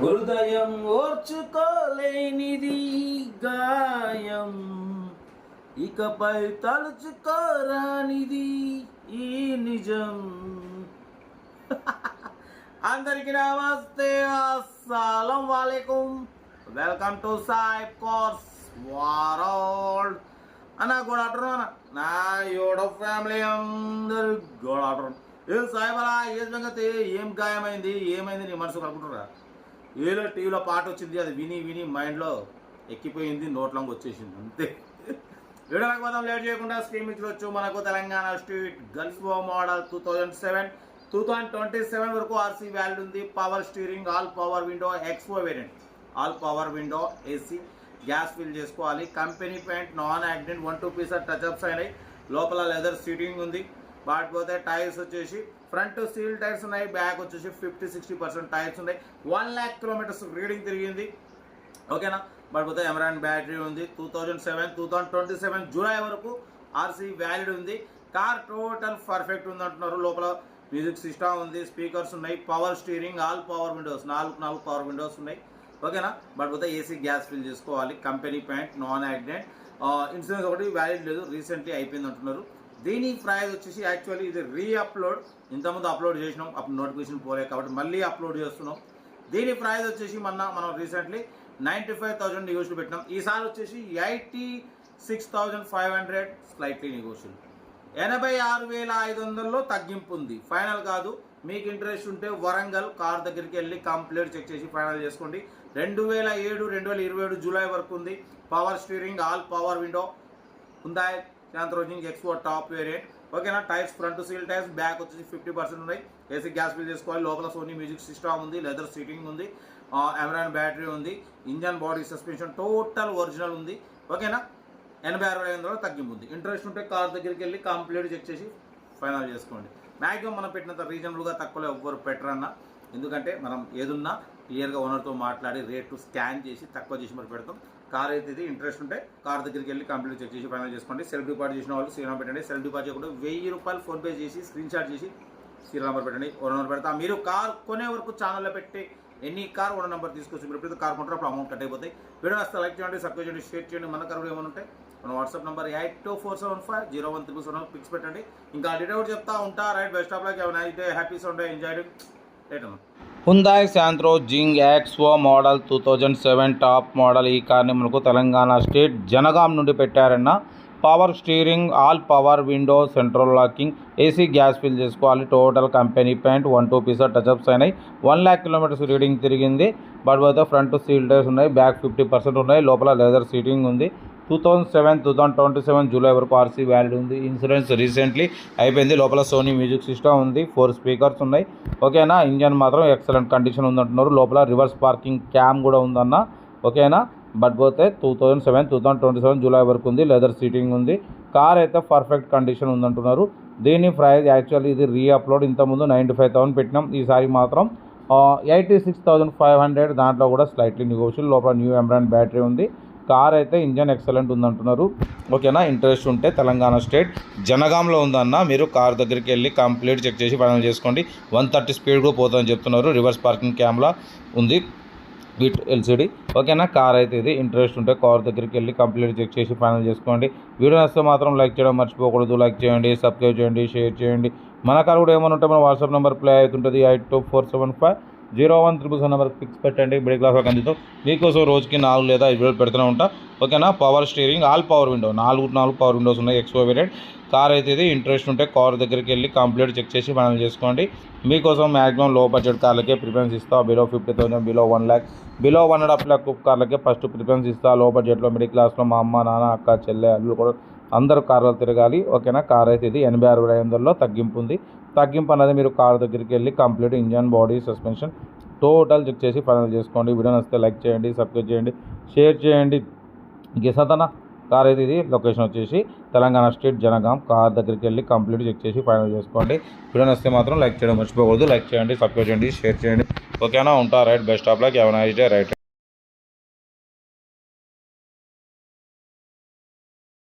హృదయం ఓర్చుకోలేనిది గాయం. ఇకపై తలుచుకోరానిది ఈ నిజం. అందరికి నమస్తే అస్సలం వాలేకుం. వెల్కమ్ టు సాయిబ్ కోర్స్ వారోల్డ్ అన్న గుడ్ ఆఫ్టర్నూన్ నా యోడ ఫ్యామిలీ అందరు గుడ్ ఆఫ్టర్నూన్ ఏం సాయిబలా ఏ సంగతి? ఏం గాయమైంది? ఏమైంది? నీ మనసు అనుకుంటురా ఏదో టీవీలో పాట వచ్చింది అది విని విని మైండ్లో ఎక్కిపోయింది నోట్లోకి వచ్చేసింది అంతే. వీడియోలకు మనం లేట్ చేయకుండా స్క్రీన్ ఇచ్చవచ్చు మనకు తెలంగాణ స్ట్రీట్ గల్ఫ్ బో model two thousand seven. Two thousand twenty seven వరకు ఆర్సీ వ్యాల్యూ ఉంది. Power steering all power window expo variant. All power window AC gas fill చేసుకోవాలి. Company paint non accident one two pieces touch ups అయినాయి. లోపల leather seating ఉంది. వాటిపోతే tyres వచ్చేసి front seal tyres ఉన్నాయి back వచ్చేసి fifty sixty percent tyres ఉన్నాయి. One lakh kilometres reading తిరిగింది. ఓకేనా? పడిపోతే ఎమరాన్ బ్యాటరీ ఉంది. Two thousand seven two thousand twenty seven July వరకు ఆర్సీ వ్యాలిడ్ ఉంది. కార్ టోటల్ పర్ఫెక్ట్ ఉంది అంటున్నారు. లోపల మ్యూజిక్ సిస్టమ్ ఉంది స్పీకర్స్ ఉన్నాయి power steering all power windows నాలుగు నాలుగు పవర్ విండోస్ ఉన్నాయి. ఓకేనా? బట్ పోతే ఏసీ గ్యాస్ ఫిల్ చేసుకోవాలి. Company paint non accident insurance ఒకటి వ్యాలిడ్ లేదు. రీసెంట్లీ అయిపోయింది అంటున్నారు. దీని ప్రైజ్ వచ్చేసి యాక్చువల్లీ ఇది రీ అప్లోడ్ ఇంతకుముందు అప్లోడ్ చేసినాం అప్పుడు నోటిఫికేషన్ పోలే కాబట్టి మళ్ళీ అప్లోడ్ చేస్తున్నాం. దీని ప్రైజ్ వచ్చేసి మొన్న మనం recently ninety five thousand negotiable పెట్టినాం. ఈసారి వచ్చేసి eighty six thousand five hundred slightly negotiable ఎనభై ఆరు వేల ఐదు వందల్లో తగ్గింపు ఉంది. ఫైనల్ కాదు. మీకు ఇంట్రెస్ట్ ఉంటే వరంగల్ కార్ దగ్గరికి వెళ్ళి కంప్లీట్ చెక్ చేసి ఫైనల్ చేసుకోండి. రెండు వేల ఏడు రెండు వేల ఇరవై ఏడు జూలై వరకు ఉంది. Power steering all power window ఉందా Santro Xing expo top variant ఓకేనా? Tyres front seal tyres back వచ్చేసి ఫిఫ్టీ పర్సెంట్ ఉన్నాయి. ఏసీ గ్యాస్ ఫిల్ చేసుకోవాలి. లోపల సోనీ మ్యూజిక్ సిస్టమ్ ఉంది. లెదర్ సీటింగ్ ఉంది. అమెరాన్ బ్యాటరీ ఉంది. Engine body suspension total original ఉంది. ఓకేనా? ఎనభై అరవై ఐదు వందలు తగ్గింపు ఉంది. ఇంట్రెస్ట్ ఉంటే కార్ దగ్గరికి వెళ్ళి కంప్లీట్ చెక్ చేసి ఫైనల్ చేసుకోండి. మ్యాక్సిమం మనం పెట్టినంత రీజనబుల్గా తక్కువలో ఎవ్వరు పెట్టరన్నా. ఎందుకంటే మనం ఏదున్నా క్లియర్గా ఓనర్తో మాట్లాడి రేటు స్కాన్ చేసి తక్కువ చేసి మరి పెడతాం. కార్ అయితే ఇది ఇంట్రెస్ట్ ఉంటే కార్ దగ్గరికి వెళ్ళి కంప్లీట్ చెక్ చేసి ఫైనల్ చేసుకోండి. సెల్ఫ్ డిపాజిట్ చేసిన వాళ్ళు సీరియల్ పెట్టండి. సెల్ఫ్ డిపాజిట్ కూడా వెయ్యి రూపాయలు ఫోన్పే చేసి స్క్రీన్ షాట్ చేసి సీరియల్ నెంబర్ పెట్టండి. ఓనర్ నెంబర్ పెడతా. మీరు కార్ కొనే వరకు ఛానల్లో పెట్టి ఎన్ని కార్ ఓనర్ నెంబర్ తీసుకొచ్చి మీరు ఎప్పుడైతే కార్ కొంటారో అప్పుడు అమౌంట్ కట్ అయిపోతాయి. వీడియో వస్తే లైక్ చేయండి సబ్స్క్రైబ్ చేయండి షేర్ చేయండి. మన కార్ ఏమైనా ఉంటే మన WhatsApp number eight two four seven five zero one triple seven pics పెట్టండి. ఇంకా డీటెయిల్ చెప్తా ఉంటా. Right best of luck. ఏమైనా అయితే హ్యాపీ సండే. ఎంజాయ్. రైట్ అమ్మా. Hyundai Santro Xing XO model two thousand seven top model ఈ కార్ని మనకు తెలంగాణ స్టేట్ జనగాం నుండి పెట్టారన్న power steering all power window central locking AC gas fill చేసుకోవాలి. Total company paint one two pieces touch ups అయినాయి. One lakh kilometres reading తిరిగింది. But పోతే front seal days ఉన్నాయి. Back fifty percent ఉన్నాయి. లోపల లెదర్ సీటింగ్ ఉంది. Two thousand seven two thousand twenty seven July వరకు RC valid ఉంది. ఇన్సూరెన్స్ రీసెంట్లీ అయిపోయింది. లోపల సోనీ మ్యూజిక్ సిస్టమ్ ఉంది. ఫోర్ స్పీకర్స్ ఉన్నాయి. ఓకేనా? ఇంజన్ మాత్రం ఎక్సలెంట్ కండిషన్ ఉందంటున్నారు. లోపల రివర్స్ పార్కింగ్ క్యామ్ కూడా ఉందన్న. ఓకేనా? బట్ పోతే two thousand seven two thousand twenty seven July వరకు ఉంది. లెదర్ సీటింగ్ ఉంది. కార్ అయితే పర్ఫెక్ట్ కండిషన్ ఉందంటున్నారు. దీని ప్రైజ్ యాక్చువల్లీ ఇది రీ అప్లోడ్ ఇంతకుముందు నైంటీ ఫైవ్ థౌసండ్ పెట్టినాం. ఈసారి మాత్రం eighty six thousand five hundred దాంట్లో కూడా స్లైట్లీ నెగోషియల్ లోపల న్యూ ఎంబ్రాన్ బ్యాటరీ ఉంది. కార్ అయితే ఇంజన్ ఎక్సలెంట్ ఉందంటున్నారు. ఓకేనా? ఇంట్రెస్ట్ ఉంటే తెలంగాణ స్టేట్ జనగాంలో ఉందన్న మీరు కార్ దగ్గరికి వెళ్ళి కంప్లీట్ చెక్ చేసి ఫైనల్ చేసుకోండి. వన్ థర్టీ స్పీడ్ కూడా పోతుందని చెప్తున్నారు. రివర్స్ పార్కింగ్ కెమెరా ఉంది. With LCD. ఓకేనా? కార్ అయితే ఇది. ఇంట్రెస్ట్ ఉంటే కార్ దగ్గరికి వెళ్ళి కంప్లీట్ చెక్ చేసి ఫైనల్ చేసుకోండి. వీడియో నచ్చితే మాత్రం లైక్ చేయడం మర్చిపోకూడదు. లైక్ చేయండి సబ్స్క్రైబ్ చేయండి షేర్ చేయండి. మన కార్ కూడా ఏమైనా ఉంటే మన వాట్సాప్ నెంబర్ ప్లే అవుతుంటుంది. Eight two four seven five zero one triple seven number fix పెట్టండి మిడిల్ క్లాస్ కందితో మీకోసం రోజుకి నాలుగు లేదా ఐదు వేలు పెడుతూనే ఉంటా. ఓకేనా? Power steering all power window నాలుగు నాలుగు పవర్ విండోస్ ఉన్నాయి ఎక్స్పో వేరియడ్ కార్ అయితే ఇది ఇంట్రెస్ట్ ఉంటే కార్ దగ్గరికి వెళ్ళి కంప్లీట్ చెక్ చేసి మనం చేసుకోండి. మీకోసం మ్యాక్సిమం లో బడ్జెట్ కార్లకే ప్రిఫరెన్స్ ఇస్తా. Below fifty thousand below one lakh below one and half lakh కార్లకే first preference ఇస్తా. లో బడ్జెట్లో మిడిల్ క్లాస్లో మా అమ్మ నాన్న అక్క చెల్లె అల్లు కూడా అందరూ కార్లో తిరగాలి. ఓకేనా? కార్ అయితే ఇది ఎనభై అరవై ఐదు వందల్లో తగ్గింపు ఉంది. తగ్గింపు అనేది మీరు కార్ దగ్గరికి వెళ్ళి complete engine body suspension total check చేసి ఫైనల్ చేసుకోండి. వీడియో నచ్చితే లైక్ చేయండి సబ్స్క్రైబ్ చేయండి షేర్ చేయండి. గిసతన కార్ అయితే ఇది లొకేషన్ వచ్చేసి తెలంగాణ స్టేట్ జనగాం. కార్ దగ్గరికి వెళ్ళి కంప్లీట్ చెక్ చేసి ఫైనల్ చేసుకోండి. వీడియో నచ్చితే మాత్రం లైక్ చేయడం మర్చిపోకూడదు. లైక్ చేయండి సబ్స్క్రైబ్ చేయండి షేర్ చేయండి. ఓకేనా? ఉంటా. రైట్. Best of luck. ఎవరైనా రైట్.